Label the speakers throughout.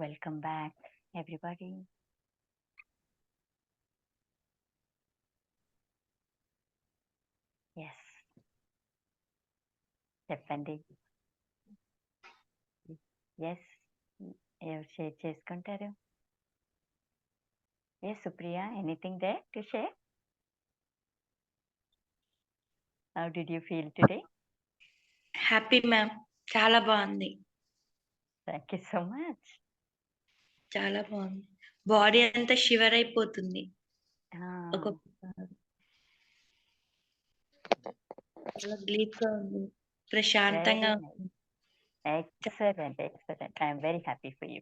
Speaker 1: Welcome back, everybody. Yes. చెప్పండి. Yes. ఎవరు share చేసుకుంటారు? Yes Supriya anything there to share? How did you feel today?
Speaker 2: Happy ma'am. చాలా బావుంది.
Speaker 1: Thank you so much.
Speaker 2: చాలా బావుంది. Body అంతా షివర్ అయిపోతుంది. ప్రశాంతంగా.
Speaker 1: Excellent. Excellent. I am very happy for you.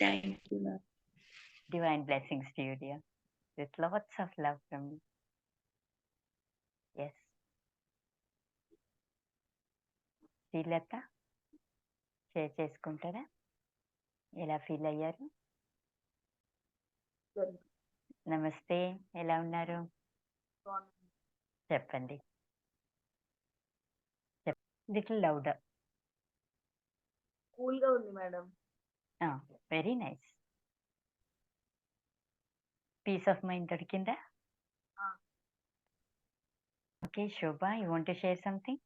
Speaker 2: Thank you.
Speaker 1: Divine blessings to you, dear. With lots of love from me. Yes. Srilatha share చేసుకుంటారా? ఎలా feel అయ్యారు? నమస్తే. ఎలా ఉన్నారు? చెప్పండి. చెప్ లిటిల్ లౌడర్.
Speaker 3: కూల్‌గా ఉంది madam.
Speaker 1: Very nice. Peace of mind దొరికిందా? Okay. Shobha you want to share something?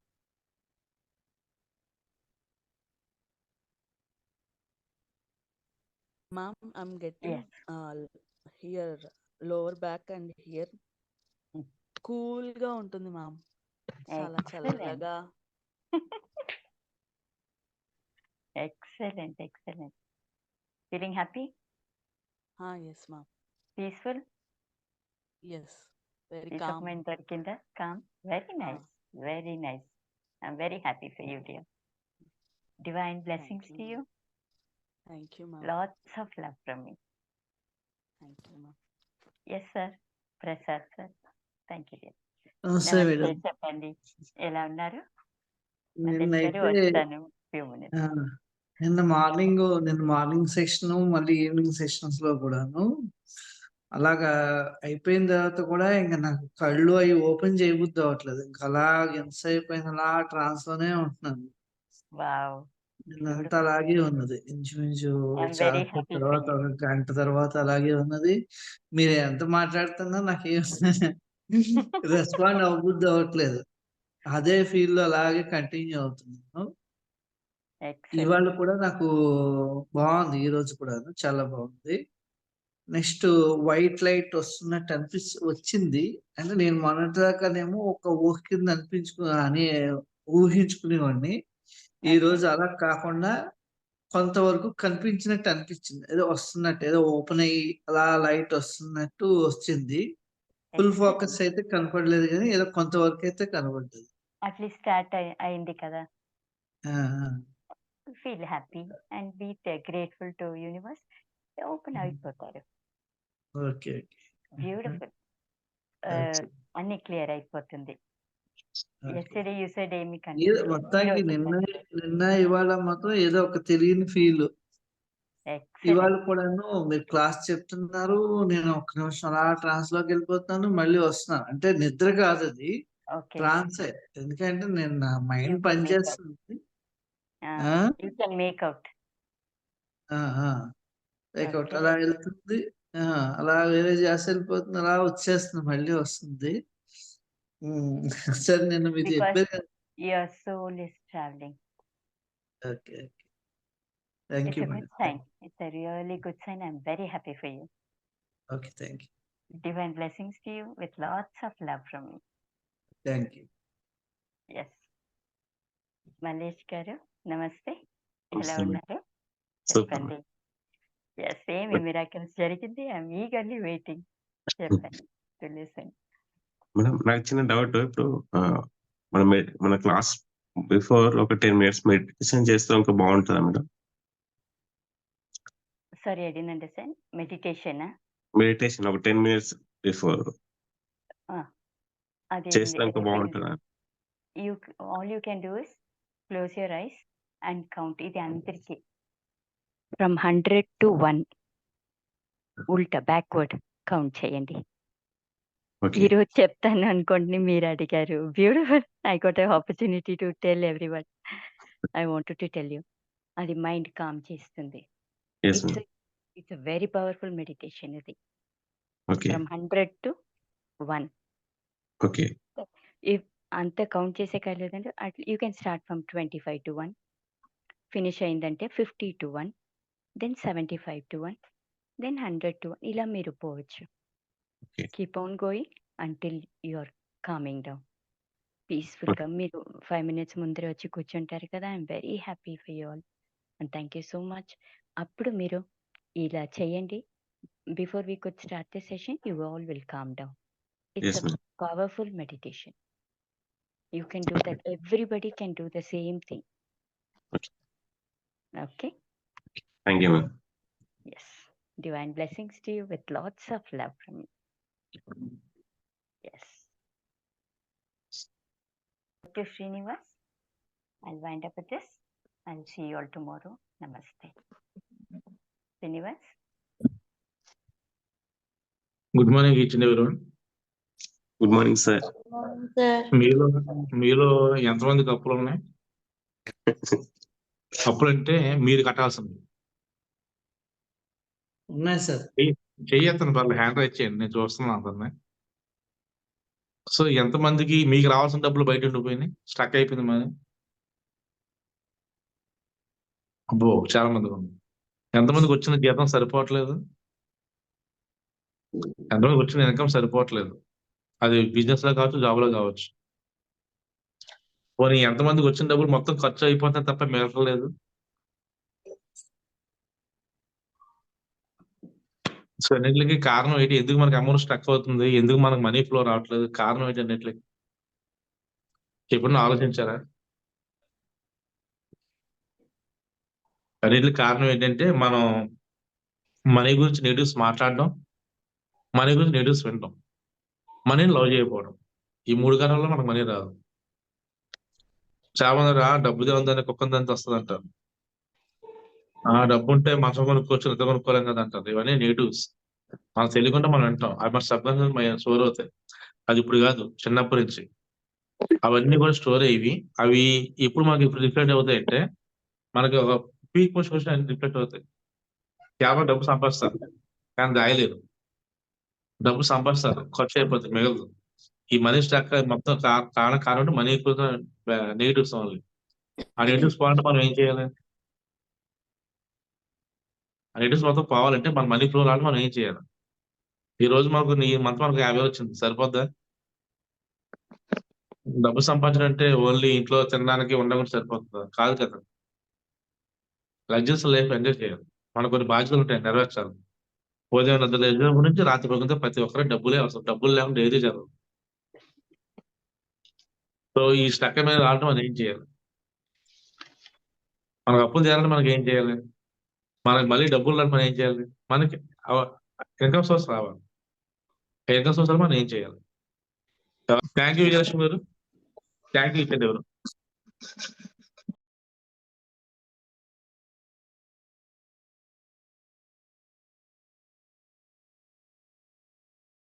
Speaker 4: Ma'am, I'm getting uh, here lower back and here
Speaker 1: హ్మ్.
Speaker 4: కూల్‌గా ఉంటుంది మ్యామ్. చాలా. చల్లగా.
Speaker 1: ఎక్సలెంట్. ఎక్సలెంట్. Feeling happy?
Speaker 4: ఆ! Yes ma'am.
Speaker 1: Peaceful?
Speaker 4: Yes. Very calm.
Speaker 1: Mind దొరికిందా? Calm. Very! Nice. Very nice. I am very happy for you dear. Divine blessings to you.
Speaker 4: Thank you.
Speaker 1: Lots of love from me.
Speaker 4: Thank you.
Speaker 1: Yes sir. Prasad sir. Thank you. చెప్పండి. ఎలా ఉన్నారు?
Speaker 5: నిన్న morning నిన్న morning session, మళ్ళీ evening సెషన్స్‌లో కూడాను అలాగా అయిపోయిన తర్వాత కూడా ఇంక నాకు కళ్ళు అయి ఓపెన్ చేయబుద్ధి అవ్వట్లేదు. ఇంక అలాగ ఎంతసేపు అయినా అలా ట్రాన్స్‌లోనే ఉంటున్నాను.
Speaker 1: బ్యూటిఫుల్.
Speaker 5: అలాగే ఉన్నది. ఇంచుమించు చాలా తర్వాత. ఒక గంట తర్వాత అలాగే ఉన్నది. మీరు ఎంత మాట్లాడుతున్నా నాకేం రెస్పాండ్ అవ్వబుద్ధి అవ్వట్లేదు. అదే ఫీల్‌లో అలాగే కంటిన్యూ అవుతున్నాను. ఇవాళ. కూడా నాకు బావుంది. ఈరోజు కూడాను చాలా బావుంది. నెక్స్ట్ వైట్ లైట్ వస్తున్నట్టు అనిపిస్ వచ్చింది. అంటే నేను మొన్నటిదాకానేమో ఒక ఊహ కింద అనిపించుకు అని ఊహించుకునేవాడిని.
Speaker 1: ఓకే.
Speaker 5: ఈరోజు అలా కాకుండా కొంతవరకు కనిపించినట్టు అనిపించింది. ఏదో వస్తున్నట్టు ఏదో ఓపెన్ అయ్యి అలా లైట్ వస్తున్నట్టు వచ్చింది. Full focus. అయితే కనపడలేదు గానీ ఏదో కొంతవరకైతే కనపడ్డది.
Speaker 1: అట్‌లీస్ట్ స్టార్ట్ అయి అయింది కదా! Feel happy and be grateful to universe. Open. అయిపోతారు.
Speaker 5: ఓకే.
Speaker 1: బ్యూటిఫుల్. అన్నీ క్లియర్ అయిపోతుంది. యూ సెడ్ ఏమి.
Speaker 5: మొత్తానికి నిన్న. నిన్న ఇవాళ మాత్రం ఏదో ఒక తెలియని ఫీలు. ఇవాళ. కూడాను మీరు క్లాస్ చెప్తున్నారు. నేను ఒక్క నిమిషం అలా ట్రాన్స్‌లోకెళ్ళిపోతున్నాను. మళ్ళీ వస్తున్నాను. అంటే నిద్ర కాదది.
Speaker 1: ఓకే.
Speaker 5: ట్రాన్సే. ఎందుకంటే నేను నా మైండ్. పనిచేస్తుంది. అలా వెళ్తుంది. అలా వేరే ధ్యాస వెళ్ళిపోతుంది. అలా వచ్చేస్తుంది. మళ్ళీ వస్తుంది. హ్మ్. సరే నిన్న మీరు
Speaker 1: బికాజ్
Speaker 5: చెప్పారు కదా!
Speaker 1: Your soul is travelling.
Speaker 5: Okay. Okay. Thank
Speaker 1: it's
Speaker 5: you
Speaker 1: a good
Speaker 5: madam.
Speaker 1: Sign. It's a really good sign. I am very happy for you.
Speaker 5: Okay. Thank you.
Speaker 1: Divine blessings to you with lots of love from me.
Speaker 5: Thank you.
Speaker 1: Yes. Mallesh గారు నమస్తే. ఎలా
Speaker 6: నమస్తే madam.
Speaker 1: ఉన్నారు?
Speaker 6: Super
Speaker 1: చెప్పండి.
Speaker 6: Madam.
Speaker 1: Yes. ఏమి miracles జరిగింది? I am eagerly waiting. చెప్పండి. To listen.
Speaker 6: Madam నాకు చిన్న డౌట్. ఇప్పుడు మన మన క్లాస్ బిఫోర్ ఒక 10 మినిట్స్ మెడిటేషన్ చేస్తే ఇంకా బావుంటదా madam?
Speaker 1: Sorry didn't understand. మెడిటేషనా?
Speaker 6: Meditation ఒక 10 మినిట్స్ బిఫోర్. చేస్తే ఇంకా బావుంటదా?
Speaker 1: You all you can do is close your eyes and count. ఇది అందరికి. ఫ్రమ్ 100 టు 1 ఉల్టా బ్యాక్వర్డ్ కౌంట్ చేయండి.
Speaker 6: ఓకే.
Speaker 1: ఈరోజు చెప్తాను అనుకోండి మీరు అడిగారు. Beautiful. I got a opportunity to tell everyone. I wanted to tell you. అది మైండ్ కామ్ చేస్తుంది. It's
Speaker 6: ma'am
Speaker 1: it's very powerful meditation ఇది
Speaker 6: okay
Speaker 1: from hundred to one
Speaker 6: okay
Speaker 1: if అంత కౌంట్ చేసే కాలేదంటే అట్లా you can start from twenty five to one finish అయిందంటే fifty to one then seventy five to one then hundred to one ఇలా మీరు పోవచ్చు keep on going until you are coming down పీస్ఫుల్గా మీరు ఫైవ్ మినిట్స్ ముందర వచ్చి కూర్చుంటారు కదా I'm very happy for you all and thank you so much అప్పుడు మీరు ఇలా చేయండి before we could start the session you all will calm down
Speaker 6: yes
Speaker 1: it's powerful meditation. You can do that. Everybody can do the same thing.
Speaker 6: Okay.
Speaker 1: Okay.
Speaker 6: Thank you ma'am
Speaker 1: Yes. Divine blessings to you with lots of love from me. Yes. To Srinivas, I'll wind up with this. I'll see you all tomorrow. Namaste. Srinivas.
Speaker 3: Good morning each and every
Speaker 6: good morning sir
Speaker 3: మీలో మీలో ఎంతమందికి అప్పులు ఉన్నాయి అప్పులు అంటే మీరు కట్టాల్సింది
Speaker 5: ఉన్నాయి sir
Speaker 3: చెయ్యొద్దని పర్లేదు. హ్యాండ్ రైట్ చేయండి. నేను చూస్తున్నాను అందరిని. సో ఎంతమందికి మీకు రావాల్సిన డబ్బులు బయట ఉండిపోయినాయి? స్టక్ అయిపోయింది మరి. అబ్బో చాలా మందికి ఉంది ఎంతమందికి వచ్చిన జీతం సరిపోవట్లేదు? ఎంతమందికి వచ్చిన ఇన్కమ్ సరిపోవట్లేదు? అది బిజినెస్లో కావచ్చు జాబ్లో కావచ్చు. పోనీ ఎంతమందికి వచ్చిన డబ్బులు మొత్తం ఖర్చు అయిపోతే తప్ప మిగలలేదు సో అన్నింటికి కారణం ఏంటి? ఎందుకు మనకి అమౌంట్ స్టక్ అవుతుంది? ఎందుకు మనకు మనీ ఫ్లో రావట్లేదు? కారణం ఏంటి అన్నింటికి? ఎప్పుడు ఆలోచించారా? అన్నింటికి కారణం ఏంటంటే మనం మనీ గురించి నెగిటివ్స్ మాట్లాడడం మనీ గురించి నెగిటివ్స్ వినడం మనీని లవ్ చేయకపోవడం. ఈ మూడు కారణాల్లో మనకు మనీ రాదు. చాలా మంది రా డబ్బు దేవుందని కుక్కందంత వస్తుంది అంటారు ఆ డబ్బు ఉంటే మంచం కొనుక్కోవచ్చు నిద్ర కొనుక్కోలేం కదా అంటారు. ఇవన్నీ నెగిటివ్స్ మనకు తెలియకుండా మనం వింటాం. అవి మన సబ్కాన్షియస్ స్టోర్ అవుతాయి. అది ఇప్పుడు కాదు చిన్నప్పటి నుంచి. అవన్నీ కూడా స్టోర్ అయ్యి అవి ఇప్పుడు మనకి ఇప్పుడు రిఫ్లెక్ట్ అవుతాయి అంటే మనకి ఒక పీక్ పొజిషన్ అన్ని రిఫ్లెక్ట్ అవుతాయి. కేవలం డబ్బు సంపాదిస్తారు కానీ దాయలేదు. డబ్బు సంపాదిస్తారు ఖర్చు అయిపోతుంది మిగలదు. ఈ మనీ స్టాక్ మొత్తం కా- కారణం కారణం మనీ నెగిటివ్స్ ఓన్లీ ఆ నెగిటివ్స్ పోవాలంటే మనం ఏం చేయాలి? ఆ మొత్తం పోవాలంటే మన మనీ ఫ్లో రావాలి మనం ఏం చేయాలి? ఈ రోజు మనకు ఈ మంత్ మనకు యాభై వచ్చింది సరిపోద్దా? డబ్బు సంపాదించడం అంటే ఓన్లీ ఇంట్లో తినడానికి ఉండడానికి సరిపోతుందా? కాదు కదా. లగ్జరీస్ లైఫ్ ఎంజాయ్ చేయాలి. మనకు కొన్ని బాధ్యతలు ఉంటాయి నెరవేర్చాలి. ఉదయం నిద్ర నుంచి గురించి రాత్రి పడుకుంటే ప్రతి ఒక్కరికి డబ్బులే అవసరం. డబ్బులు లేకుండా ఏది జరగదు. సో ఈ స్టక్ మీద రావడం మనం ఏం చేయాలి? మనకు అప్పులు చేయాలంటే మనకి ఏం చేయాలి? మనకి మళ్ళీ డబ్బులు రాని మనం ఏం చేయాలి? మనకి ఇన్కమ్ సోర్స్ రావాలి. ఇన్కమ్ సోర్స్ మనం ఏం చేయాలి? థ్యాంక్ యూ విజయలక్ష్మి గారు. థ్యాంక్ యూ ఇచ్చేది ఎవరు?